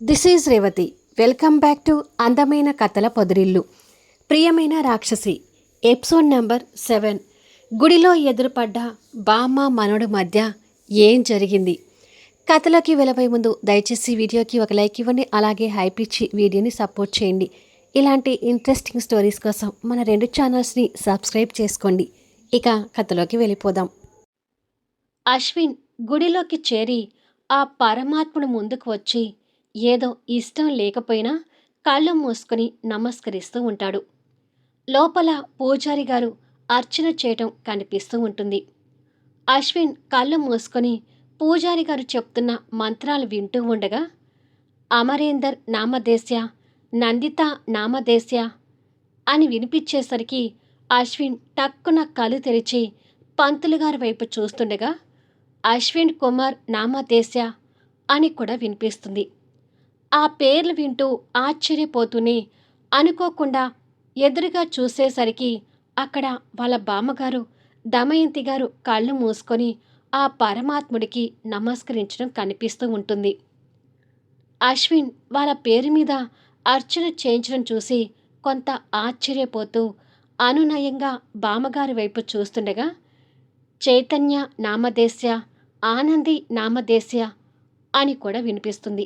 This is Revathi welcome back to అందమైన కథల పొదిరిల్లు ప్రియమైన రాక్షసి ఎపిసోడ్ నెంబర్ సెవెన్ గుడిలో ఎదురుపడ్డ బామ్మ మనోడు మధ్య ఏం జరిగింది? కథలోకి వెళ్ళబోయే ముందు దయచేసి వీడియోకి ఒక లైక్ ఇవ్వండి అలాగే హైప్ ఇచ్చి వీడియోని సపోర్ట్ చేయండి. ఇలాంటి ఇంట్రెస్టింగ్ స్టోరీస్ కోసం మన రెండు ఛానల్స్ని సబ్స్క్రైబ్ చేసుకోండి. ఇక కథలోకి వెళ్ళిపోదాం. అశ్విన్ గుడిలోకి చేరి ఆ పరమాత్ముడు ముందుకు వచ్చి ఏదో ఇష్టం లేకపోయినా కళ్ళు మూసుకొని నమస్కరిస్తూ ఉంటాడు. లోపల పూజారి గారు అర్చన చేయటం కనిపిస్తూ ఉంటుంది. అశ్విన్ కళ్ళు మూసుకొని పూజారి గారు చెప్తున్న మంత్రాలు వింటూ ఉండగా అమరేందర్ నామదేశ్య నందిత నామదేశ్య అని వినిపించేసరికి అశ్విన్ టక్కున కళ్ళు తెరిచి పంతులు గారి వైపు చూస్తుండగా అశ్విన్ కుమార్ నామదేశ్య అని కూడా వినిపిస్తుంది. ఆ పేర్లు వింటూ ఆశ్చర్యపోతూనే అనుకోకుండా ఎదురుగా చూసేసరికి అక్కడ వాళ్ళ బామ్మగారు దమయంతి గారు కళ్ళు మూసుకొని ఆ పరమాత్ముడికి నమస్కరించడం కనిపిస్తూ ఉంటుంది. అశ్విన్ వాళ్ళ పేరు మీద అర్చన చేయించడం చూసి కొంత ఆశ్చర్యపోతూ అనునయంగా బామ్మగారి వైపు చూస్తుండగా చైతన్య నామదేశ్య ఆనంది నామదేశ్య అని కూడా వినిపిస్తుంది.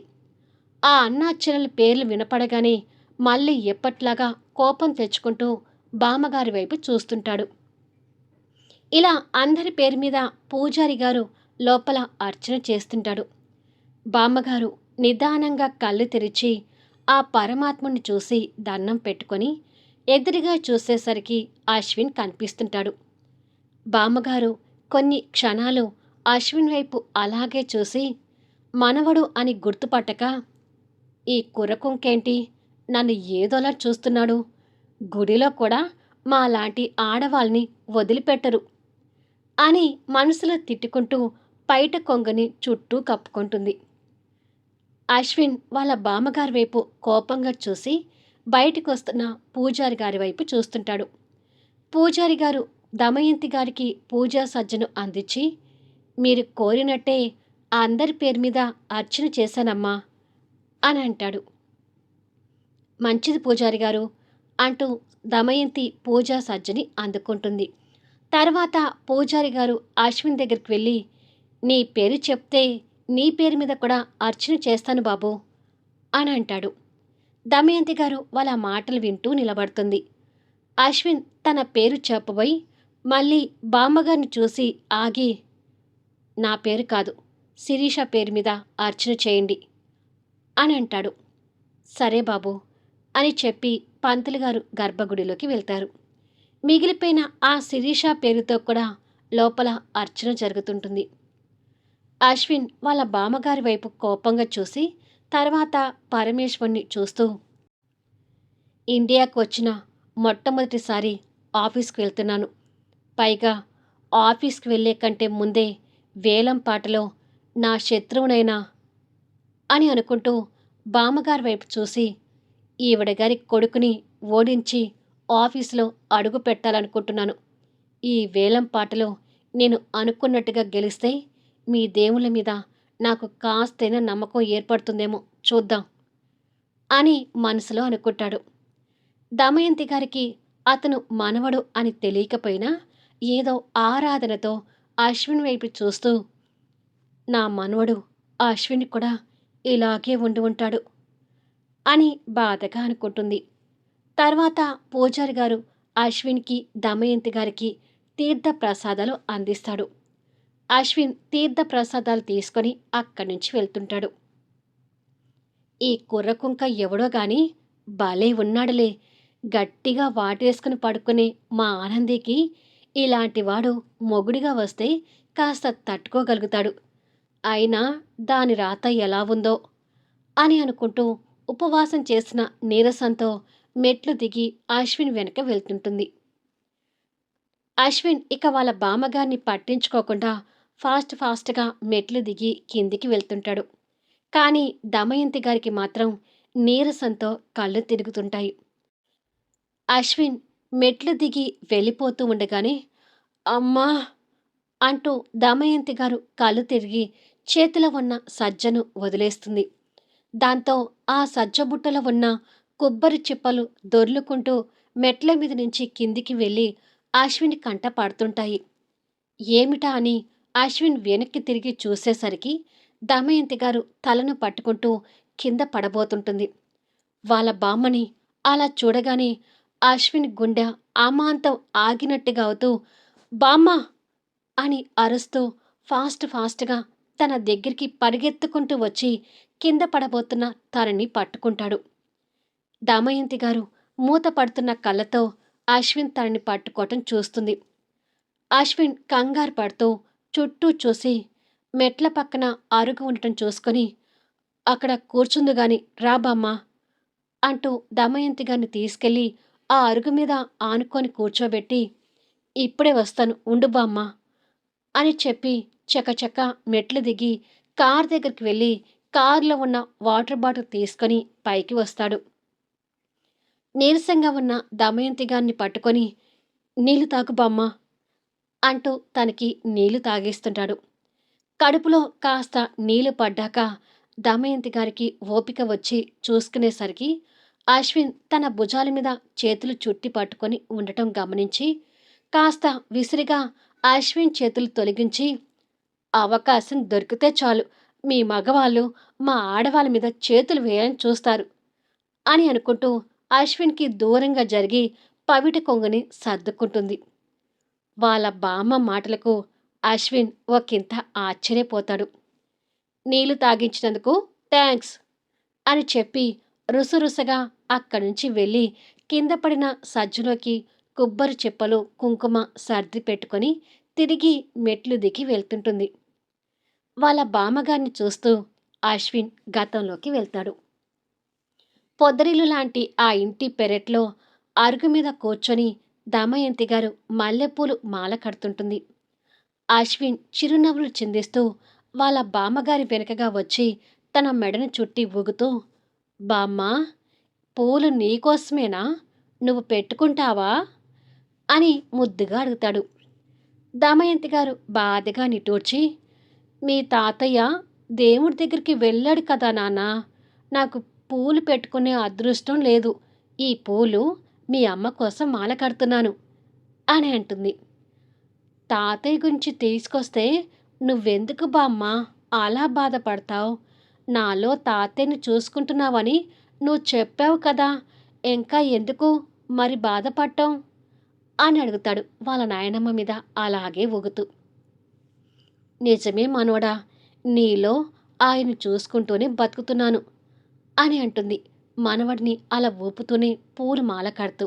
ఆ అన్నార్చనల పేర్లు వినపడగానే మళ్ళీ ఎప్పట్లాగా కోపం తెచ్చుకుంటూ బామ్మగారి వైపు చూస్తుంటాడు. ఇలా అందరి పేరు మీద పూజారి గారు లోపల అర్చన చేస్తుంటాడు. బామ్మగారు నిదానంగా కళ్ళు తెరిచి ఆ పరమాత్ముని చూసి దండం పెట్టుకొని ఎదురుగా చూసేసరికి అశ్విన్ కనిపిస్తుంటాడు. బామ్మగారు కొన్ని క్షణాలు అశ్విన్ వైపు అలాగే చూసి మనవడు అని గుర్తుపట్టక ఈ కుర్రకుంకేంటి నన్ను ఏదోలా చూస్తున్నాడు. గుడిలో కూడా మా లాంటి ఆడవాళ్ళని వదిలిపెట్టరు అని మనసులో తిట్టుకుంటూ పైట కొంగని చుట్టూ కప్పుకుంటుంది. అశ్విన్ వాళ్ళ బామ్మగారి వైపు కోపంగా చూసి బయటకు వస్తున్న పూజారి గారి వైపు చూస్తుంటాడు. పూజారి గారు దమయంతి గారికి పూజా సజ్జను అందించి మీరు కోరినట్టే అందరి పేరు మీద అర్చన చేశానమ్మా. అని అంటాడు. మంచిది పూజారి గారు అంటూ దమయంతి పూజా సజ్జని అందుకుంటుంది. తర్వాత పూజారి గారు అశ్విన్ దగ్గరికి వెళ్ళి నీ పేరు చెప్తే నీ పేరు మీద కూడా అర్చన చేస్తాను బాబు అని అంటాడు. దమయంతి గారు వాళ్ళ మాటలు వింటూ నిలబడుతుంది. అశ్విన్ తన పేరు చెప్పబోయి మళ్ళీ బామ్మగారిని చూసి ఆగి నా పేరు కాదు శిరీష పేరు మీద అర్చన చేయండి. అని అంటాడు. సరే బాబు అని చెప్పి పంతులు గారు గర్భగుడిలోకి వెళ్తారు. మిగిలిపోయిన ఆ శిరీష పేరుతో కూడా లోపల అర్చన జరుగుతుంటుంది. అశ్విన్ వాళ్ళ బామ్మగారి వైపు కోపంగా చూసి తర్వాత పరమేశ్వర్ని చూస్తూ ఇండియాకు వచ్చిన మొట్టమొదటిసారి ఆఫీస్కి వెళ్తున్నాను. పైగా ఆఫీస్కి వెళ్ళే కంటే ముందే వేలం పాటలో నా శత్రువునైనా అని అనుకుంటూ బామ్మగారి వైపు చూసి ఈవిడ గారి కొడుకుని ఓడించి ఆఫీసులో అడుగు పెట్టాలనుకుంటున్నాను. ఈ వేలం పాటలో నేను అనుకున్నట్టుగా గెలిస్తే మీ దేవుళ్ళ మీద నాకు కాస్తైనా నమ్మకం ఏర్పడుతుందేమో చూద్దాం అని మనసులో అనుకుంటాడు. దమయంతి గారికి అతను మనవడు అని తెలియకపోయినా ఏదో ఆరాధనతో అశ్విన్ వైపు చూస్తూ నా మనవడు అశ్విన్ కూడా ఇలాగే ఉండి ఉంటాడు అని బాధగా అనుకుంటుంది. తర్వాత పూజారి గారు అశ్విన్కి దమయంతి గారికి తీర్థ ప్రసాదాలు అందిస్తాడు. అశ్విన్ తీర్థ ప్రసాదాలు తీసుకొని అక్కడి నుంచి వెళ్తుంటాడు. ఈ కుర్రకుంక ఎవడో గాని భలే ఉన్నాడులే. గట్టిగా వాటేసుకుని పడుకునే మా ఆనందికి ఇలాంటి వాడు మొగుడిగా వస్తే కాస్త తట్టుకోగలుగుతాడు. అయినా దాని రాత ఎలా ఉందో అని అనుకుంటూ ఉపవాసం చేసిన నీరసంతో మెట్లు దిగి అశ్విన్ వెనక వెళ్తుంటుంది. అశ్విన్ ఇక వాళ్ళ బామ్మగారిని పట్టించుకోకుండా ఫాస్ట్ ఫాస్ట్గా మెట్లు దిగి కిందికి వెళ్తుంటాడు. కానీ దమయంతి గారికి మాత్రం నీరసంతో కళ్ళు తిరుగుతుంటాయి. అశ్విన్ మెట్లు దిగి వెళ్ళిపోతూ ఉండగానే అమ్మా అంటూ దమయంతి గారు కళ్ళు తిరిగి చేతిలో ఉన్న సజ్జను వదిలేస్తుంది. దాంతో ఆ సజ్జబుట్టలో ఉన్న కొబ్బరి చిప్పలు దొర్లుకుంటూ మెట్ల మీద నుంచి కిందికి వెళ్ళి అశ్విని కంట పడుతుంటాయి. ఏమిటా అని అశ్విన్ వెనక్కి తిరిగి చూసేసరికి దమయంతి గారు తలను పట్టుకుంటూ కింద పడబోతుంటుంది. వాళ్ళ బామ్మని అలా చూడగానే అశ్విన్ గుండె అమాంతం ఆగినట్టుగా అవుతూ బామ్మ! అని అరుస్తూ ఫాస్ట్ ఫాస్ట్గా తన దగ్గరికి పరిగెత్తుకుంటూ వచ్చి కింద పడబోతున్న తనని పట్టుకుంటాడు. దామయంతి గారు మూత పడుతున్న కళ్ళతో అశ్విన్ తనని పట్టుకోవటం చూస్తుంది. అశ్విన్ కంగారు పడుతూ చుట్టూ చూసి మెట్ల పక్కన అరుగు ఉండటం చూసుకొని అక్కడ కూర్చుందు గాని రాబామ్మా అంటూ దమయంతి గారిని తీసుకెళ్ళి ఆ అరుగు మీద ఆనుకొని కూర్చోబెట్టి ఇప్పుడే వస్తాను ఉండు బామ్మ అని చెప్పి చకచక మెట్లు దిగి కార్ దగ్గరికి వెళ్ళి కారులో ఉన్న వాటర్ బాటిల్ తీసుకొని పైకి వస్తాడు. నీరసంగా ఉన్న దమయంతి గారిని పట్టుకొని నీళ్ళు తాగు బామ్మ అంటూ తనకి నీళ్ళు తాగేస్తుంటాడు. కడుపులో కాస్త నీళ్ళు పడ్డాక దమయంతి గారికి ఓపిక వచ్చి చూసుకునేసరికి అశ్విన్ తన భుజాల మీద చేతులు చుట్టి పట్టుకొని ఉండటం గమనించి కాస్త విసిరిగా అశ్విన్ చేతులు తొలగించి అవకాశం దొరికితే చాలు. మీ మగవాళ్ళు మా ఆడవాళ్ళ మీద చేతులు వేయాలని చూస్తారు అని అనుకుంటూ అశ్విన్కి దూరంగా జరిగి పవిట కొంగుని సర్దుకుంటుంది. వాళ్ళ బామ్మ మాటలకు అశ్విన్ ఒకంత ఆశ్చర్యపోతాడు. నీళ్ళు తాగించినందుకు థ్యాంక్స్ అని చెప్పి రుసరుసగా అక్కడి నుంచి వెళ్ళి కింద పడిన సజ్జులోకి కొబ్బరి చెప్పలు కుంకుమ సర్ది పెట్టుకొని తిరిగి మెట్లు దిగి వెళ్తుంటుంది. వాళ్ళ బామ్మగారిని చూస్తూ అశ్విన్ గతంలోకి వెళ్తాడు. పొద్దరిల్లు లాంటి ఆ ఇంటి పెరట్లో అరుగు మీద కూర్చొని దమయంతి గారు మల్లెపూలు మాల కడుతుంటుంది. అశ్విన్ చిరునవ్వులు చిందిస్తూ వాళ్ళ బామ్మగారి వెనుకగా వచ్చి తన మెడను చుట్టి ఊగుతూ బామ్మ పూలు నీకోసమేనా? నువ్వు పెట్టుకుంటావా? అని ముద్దుగా అడుగుతాడు. దమయంతి గారు బాధగా నిటూర్చి మీ తాతయ్య దేవుడి దగ్గరికి వెళ్ళాడు కదా నాన్న. నాకు పూలు పెట్టుకునే అదృష్టం లేదు. ఈ పూలు మీ అమ్మ కోసం మాల కడుతున్నాను అని అంటుంది. తాతయ్య గురించి తీసుకొస్తే నువ్వెందుకు బామ్మ అలా బాధపడతావు? నాలో తాతయ్యని చూసుకుంటున్నావని నువ్వు చెప్పావు కదా. ఇంకా ఎందుకు మరి బాధపడటం అని అడుగుతాడు వాళ్ళ నాయనమ్మ మీద. అలాగే ఊగుతూ. నిజమే మనవడా నీలో ఆయన చూసుకుంటూనే బతుకుతున్నాను అని అంటుంది. మనవడిని అలా ఊపుతూనే పూలు మాల కడుతూ.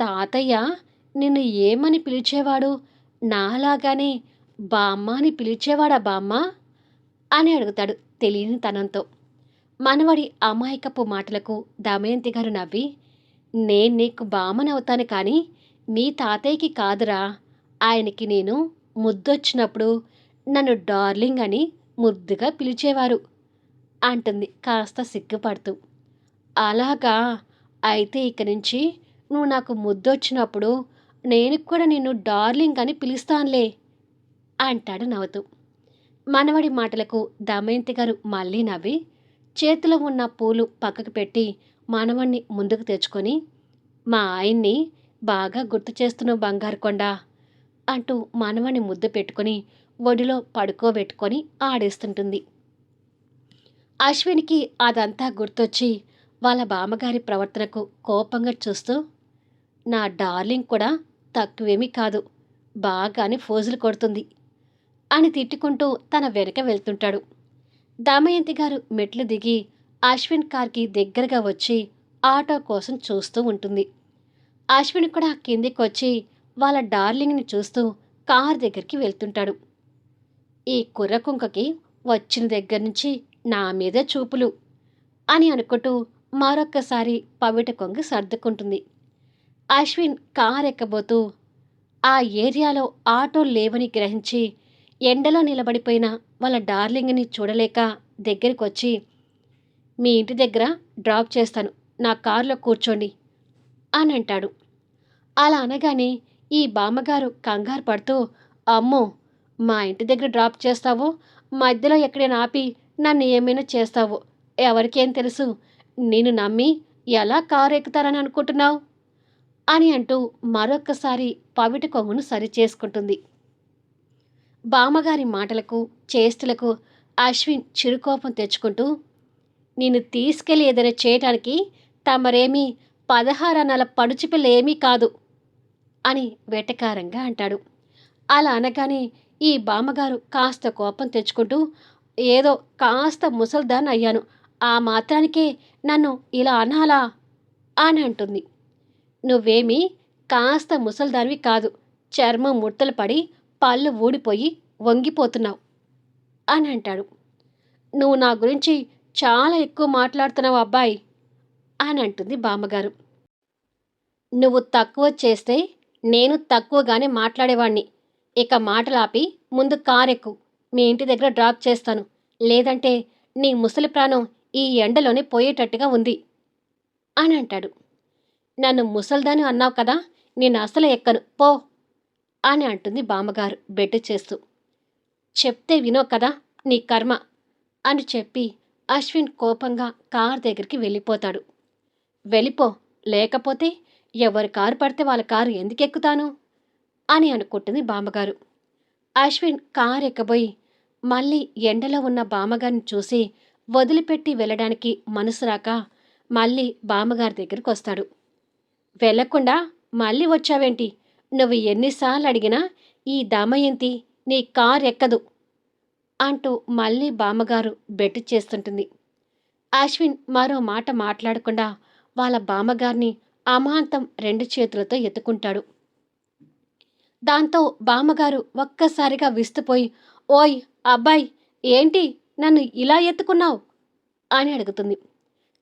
తాతయ్య నిన్ను ఏమని పిలిచేవాడు? నాలాగానే బామ్మ అని పిలిచేవాడా బామ్మ? అని అడుగుతాడు తెలియని తనంతో. మనవడి అమాయకపు మాటలకు దమయంతి గారు నవ్వి నేను నీకు బామ్మనవుతాను కానీ మీ తాతయ్యకి కాదురా. ఆయనకి నేను ముద్దొచ్చినప్పుడు నన్ను డార్లింగ్ అని ముద్దుగా పిలిచేవారు అంటుంది కాస్త సిగ్గుపడుతూ. అలాగా? అయితే ఇక నుంచి నువ్వు నాకు ముద్దొచ్చినప్పుడు నేను కూడా నిన్ను డార్లింగ్ అని పిలుస్తానులే అంటాడు నవ్వుతూ. మనవడి మాటలకు దమయంతి గారు మళ్ళీ నవ్వి చేతిలో ఉన్న పూలు పక్కకు పెట్టి మనవణ్ణి ముందుకు తెచ్చుకొని మా ఆయన్ని బాగా గుర్తు చేస్తున్న బంగారు కొండ అంటూ మనవని ముద్దు పెట్టుకొని ఒడిలో పడుకోబెట్టుకొని ఆడేస్తుంటుంది. అశ్విన్కి అదంతా గుర్తొచ్చి వాళ్ళ బామ్మగారి ప్రవర్తనకు కోపంగా చూస్తూ నా డార్లింగ్ కూడా తక్కువేమీ కాదు బాగానే ఫోజులు కొడుతుంది అని తిట్టుకుంటూ తన వెనక వెళ్తుంటాడు. దమయంతి గారు మెట్లు దిగి అశ్విన్ కార్కి దగ్గరగా వచ్చి ఆటో కోసం చూస్తూ ఉంటుంది. అశ్విన్ కూడా కిందికి వచ్చి వాళ్ళ డార్లింగ్ని చూస్తూ కార్ దగ్గరికి వెళ్తుంటాడు. ఈ కుర్రకుంకకి వచ్చిన దగ్గర నుంచి నా మీదే చూపులు అని అనుకుంటూ మరొక్కసారి పవిట కొంగి సర్దుకుంటుంది. అశ్విన్ కారెక్కబోతూ ఆ ఏరియాలో ఆటో లేవని గ్రహించి ఎండలో నిలబడిపోయిన వాళ్ళ డార్లింగ్ని చూడలేక దగ్గరికి వచ్చి మీ ఇంటి దగ్గర డ్రాప్ చేస్తాను నా కారులో కూర్చోండి అని అంటాడు. అలా అనగానే ఈ బామ్మగారు కంగారు పడుతూ అమ్మో మా ఇంటి దగ్గర డ్రాప్ చేస్తావు మధ్యలో ఎక్కడైనా ఆపి నన్ను ఏమైనా చేస్తావో. ఎవరికేం తెలుసు? నేను నమ్మి ఎలా కారు ఎక్కుతారని అనుకుంటున్నావు? అని అంటూ మరొక్కసారి పవిటి కొమ్మును సరిచేసుకుంటుంది బామ్మగారి మాటలకు చేస్తులకు అశ్విన్ చిరుకోపం తెచ్చుకుంటూ నేను తీసుకెళ్ళి ఏదైనా చేయటానికి తమరేమీ పదహారనాల పడుచుపిల్ల ఏమీ కాదు అని వెటకారంగా అంటాడు. అలా అనగానే ఈ బామ్మగారు కాస్త కోపం తెచ్చుకుంటూ ఏదో కాస్త ముసల్దాన్ అయ్యాను. ఆ మాత్రానికే నన్ను ఇలా అనాలా? అని అంటుంది. నువ్వేమీ కాస్త ముసల్దానివి కాదు. చర్మం ముడతలు పడి పళ్ళు ఊడిపోయి వంగిపోతున్నావు అని అంటాడు. నువ్వు నా గురించి చాలా ఎక్కువ మాట్లాడుతున్నావు అబ్బాయి అని అంటుంది బామ్మగారు. నువ్వు తక్కువ చేస్తే నేను తక్కువగానే మాట్లాడేవాణ్ణి. ఇక మాటలాపి ముందు కారెక్కు. మీ ఇంటి దగ్గర డ్రాప్ చేస్తాను. లేదంటే నీ ముసలి ప్రాణం ఈ ఎండలోనే పోయేటట్టుగా ఉంది అని అంటాడు. నన్ను ముసల్దాని అన్నావు కదా నేను అసలు ఎక్కను. పో అని అంటుంది బామ్మగారు బెడ్ చేస్తూ. చెప్తే వినో కదా నీ కర్మ అని చెప్పి అశ్విన్ కోపంగా కార్ దగ్గరికి వెళ్ళిపోతాడు. వెళ్ళిపో. లేకపోతే ఎవరి కారు పడితే వాళ్ళ కారు ఎందుకు ఎక్కుతాను? అని అనుకుంటుంది బామ్మగారు. అశ్విన్ కారు ఎక్కబోయి మళ్ళీ ఎండలో ఉన్న బామ్మగారిని చూసి వదిలిపెట్టి వెళ్ళడానికి మనసు రాక మళ్ళీ బామ్మగారి దగ్గరికి వస్తాడు. వెళ్ళకుండా మళ్ళీ వచ్చావేంటి? నువ్వు ఎన్నిసార్లు అడిగినా ఈ దమయంతి నీ కారు ఎక్కదు అంటూ మళ్ళీ బామ్మగారు బెట్టు చేస్తుంటుంది. అశ్విన్ మరో మాట మాట్లాడకుండా వాళ్ళ బామ్మగారిని అమాంతం రెండు చేతులతో ఎత్తుకుంటాడు. దాంతో బామ్మగారు ఒక్కసారిగా విస్తుపోయి ఓయ్ అబ్బాయి ఏంటి? నన్ను ఇలా ఎత్తుకున్నావు? అని అడుగుతుంది.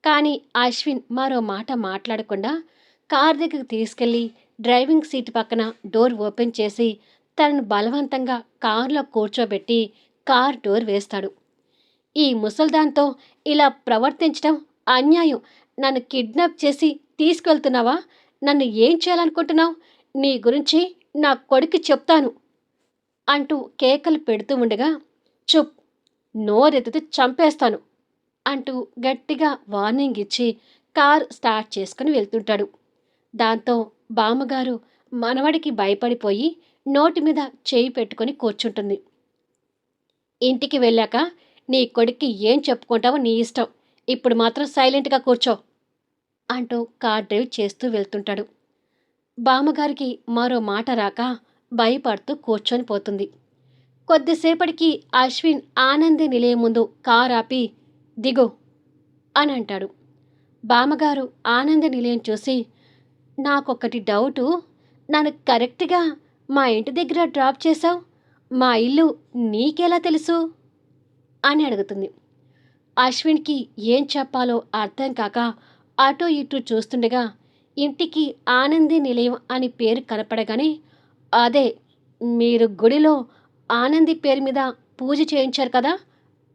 కానీ అశ్విన్ మరో మాట మాట్లాడకుండా కార్ దగ్గరికి తీసుకెళ్ళి డ్రైవింగ్ సీట్ పక్కన డోర్ ఓపెన్ చేసి తనను బలవంతంగా కారులో కూర్చోబెట్టి కార్ డోర్ వేస్తాడు. ఈ ముసల్దాంతో ఇలా ప్రవర్తించడం అన్యాయం. నన్ను కిడ్నాప్ చేసి తీసుకెళ్తున్నావా? నన్ను ఏం చేయాలనుకుంటున్నావు? నీ గురించి నా కొడుకు చెప్తాను అంటూ కేకలు పెడుతూ ఉండగా చుప్ నోరెత్తితే చంపేస్తాను అంటూ గట్టిగా వార్నింగ్ ఇచ్చి కార్ స్టార్ట్ చేసుకుని వెళ్తుంటాడు. దాంతో బామ్మగారు మనవడికి భయపడిపోయి నోటి మీద చేయి పెట్టుకొని కూర్చుంటుంది. ఇంటికి వెళ్ళాక నీ కొడుక్కి ఏం చెప్పుకుంటావో నీ ఇష్టం ఇప్పుడు మాత్రం సైలెంట్గా కూర్చో అంటూ కార్ డ్రైవ్ చేస్తూ వెళ్తుంటాడు. బామ్మగారికి మరో మాట రాక భయపడుతూ కూర్చొని పోతుంది. కొద్దిసేపటికి అశ్విన్ ఆనంది నిలయం ముందు కారాపి ఆపి దిగు అని అంటాడు. బామ్మగారు ఆనంద నిలయం చూసి నాకొకటి డౌటు. నన్ను కరెక్ట్గా మా ఇంటి దగ్గర డ్రాప్ చేశావు? మా ఇల్లు నీకెలా తెలుసు? అని అడుగుతుంది. అశ్విన్కి ఏం చెప్పాలో అర్థం కాక అటు ఇటు చూస్తుండగా ఇంటికి ఆనంది నిలయం అని పేరు కనపడగానే అదే మీరు గుడిలో ఆనంది పేరు మీద పూజ చేయించారు కదా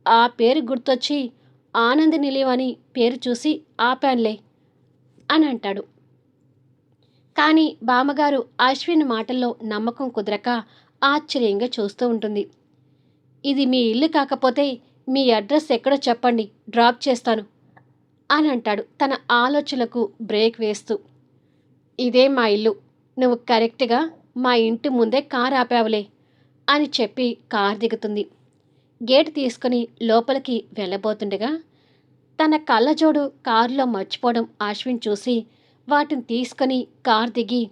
ఆ పేరు గుర్తొచ్చి ఆనంద నిలయం అని పేరు చూసి ఆపాన్లే అని అంటాడు. కానీ బామ్మగారు అశ్విన్ మాటల్లో నమ్మకం కుదరక ఆశ్చర్యంగా చూస్తూ ఉంటుంది. ఇది మీ ఇల్లు కాకపోతే మీ అడ్రస్ ఎక్కడో చెప్పండి డ్రాప్ చేస్తాను అని అంటాడు తన ఆలోచనలకు బ్రేక్ వేస్తూ. ఇదే మా ఇల్లు. నువ్వు కరెక్ట్గా మా ఇంటి ముందే కార్ ఆపావులే అని చెప్పి కార్ దిగుతుంది. గేట్ తీసుకుని లోపలికి వెళ్ళబోతుండగా తన కళ్ళజోడు కారులో మర్చిపోవడం అశ్విన్ చూసి వాటిని తీసుకొని కార్ దిగి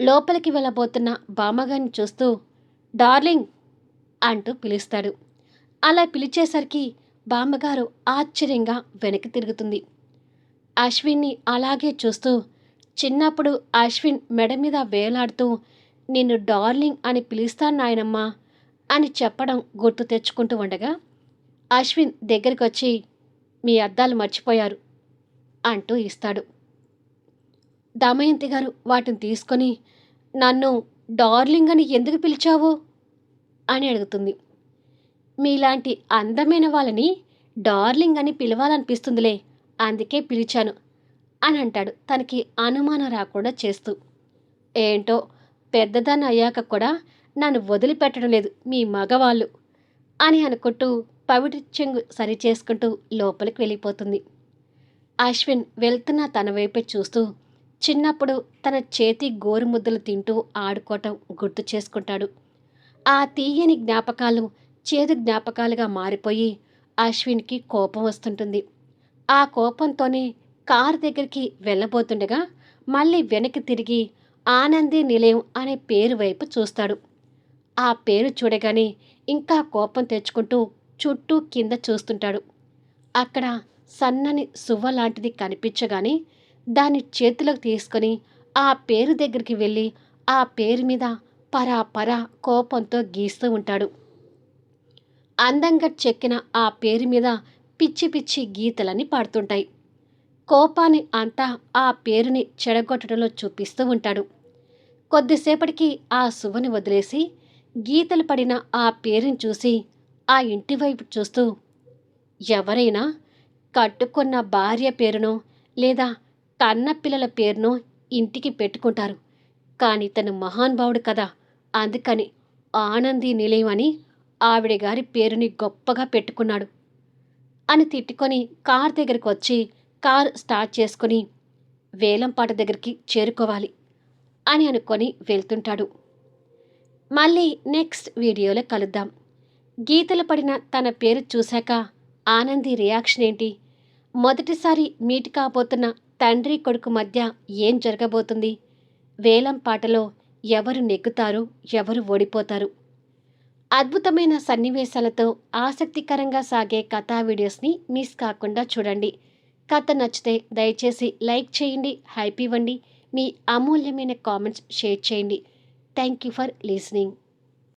లోపలికి వెళ్ళబోతున్న బామ్మగారిని చూస్తూ డార్లింగ్ అంటూ పిలుస్తాడు. అలా పిలిచేసరికి బామ్మగారు ఆశ్చర్యంగా వెనక్కి తిరుగుతుంది. అశ్విన్ని అలాగే చూస్తూ చిన్నప్పుడు అశ్విన్ మెడ మీద వేలాడుతూ నిన్ను డార్లింగ్ అని పిలుస్తాను నాయనమ్మా అని చెప్పడం గుర్తు తెచ్చుకుంటూ ఉండగా అశ్విన్ దగ్గరికి వచ్చి మీ అద్దాలు మర్చిపోయారు అంటూ ఇస్తాడు. దమయంతి గారు వాటిని తీసుకొని నన్ను డార్లింగ్ అని ఎందుకు పిలిచావు? అని అడుగుతుంది. మీలాంటి అందమైన వాళ్ళని డార్లింగ్ అని పిలవాలనిపిస్తుందిలే అందుకే పిలిచాను అని అంటాడు. తనకి అనుమానం రాకుండా చేస్తూ. ఏంటో పెద్దదాన్ని అయ్యాక కూడా నన్ను వదిలిపెట్టడం లేదు మీ మగవాళ్ళు అని అనుకుంటూ పవిటి చెంగు సరి చేసుకుంటూ లోపలికి వెళ్ళిపోతుంది. అశ్విన్ వెళ్తున్న తన వైపే చూస్తూ చిన్నప్పుడు తన చేతి గోరుముద్దలు తింటూ ఆడుకోవటం గుర్తు చేసుకుంటాడు. ఆ తీయని జ్ఞాపకాలు చేదు జ్ఞాపకాలుగా మారిపోయి అశ్విన్కి కోపం వస్తుంటుంది. ఆ కోపంతోనే కారు దగ్గరికి వెళ్ళబోతుండగా మళ్ళీ వెనక్కి తిరిగి ఆనంది నిలయం అనే పేరు వైపు చూస్తాడు. ఆ పేరు చూడగానే ఇంకా కోపం తెచ్చుకుంటూ చుట్టూ కింద చూస్తుంటాడు. అక్కడ సన్నని సువ్వ లాంటిది కనిపించగానే దాన్ని చేతిలోకి తీసుకొని ఆ పేరు దగ్గరికి వెళ్ళి ఆ పేరు మీద పరా పరా కోపంతో గీస్తూ ఉంటాడు. అందంగా చెక్కిన ఆ పేరు మీద పిచ్చి పిచ్చి గీతలని పడుతుంటాయి. కోపాన్ని అంతా ఆ పేరుని చెడగొట్టడంలో చూపిస్తూ ఉంటాడు. కొద్దిసేపటికి ఆ శుభని వదిలేసి గీతలు పడిన ఆ పేరుని చూసి ఆ ఇంటి వైపు చూస్తూ ఎవరైనా కట్టుకున్న భార్య పేరునో లేదా కన్న పిల్లల పేరునో ఇంటికి పెట్టుకుంటారు. కానీ తను మహానుభావుడు కదా అందుకని ఆనంది నిలయం అని ఆవిడ గారి పేరుని గొప్పగా పెట్టుకున్నాడు అని తిట్టుకొని కార్ దగ్గరికి వచ్చి కార్ స్టార్ట్ చేసుకుని వేలంపాట దగ్గరికి చేరుకోవాలి అని అనుకొని వెళ్తుంటాడు. మళ్ళీ నెక్స్ట్ వీడియోలో కలుద్దాం. గీతలు పడిన తన పేరు చూశాక ఆనంది రియాక్షన్ ఏంటి? మొదటిసారి మీట్ కాబోతున్న తండ్రి కొడుకు మధ్య ఏం జరగబోతుంది? వేలం పాటలో ఎవరు నెగ్గుతారు? ఎవరు ఓడిపోతారు? అద్భుతమైన సన్నివేశాలతో ఆసక్తికరంగా సాగే కథా వీడియోస్ని మిస్ కాకుండా చూడండి. కథ నచ్చితే దయచేసి లైక్ చేయండి హైప్ ఇవ్వండి. మీ అమూల్యమైన కామెంట్స్ షేర్ చేయండి. Thank you for listening.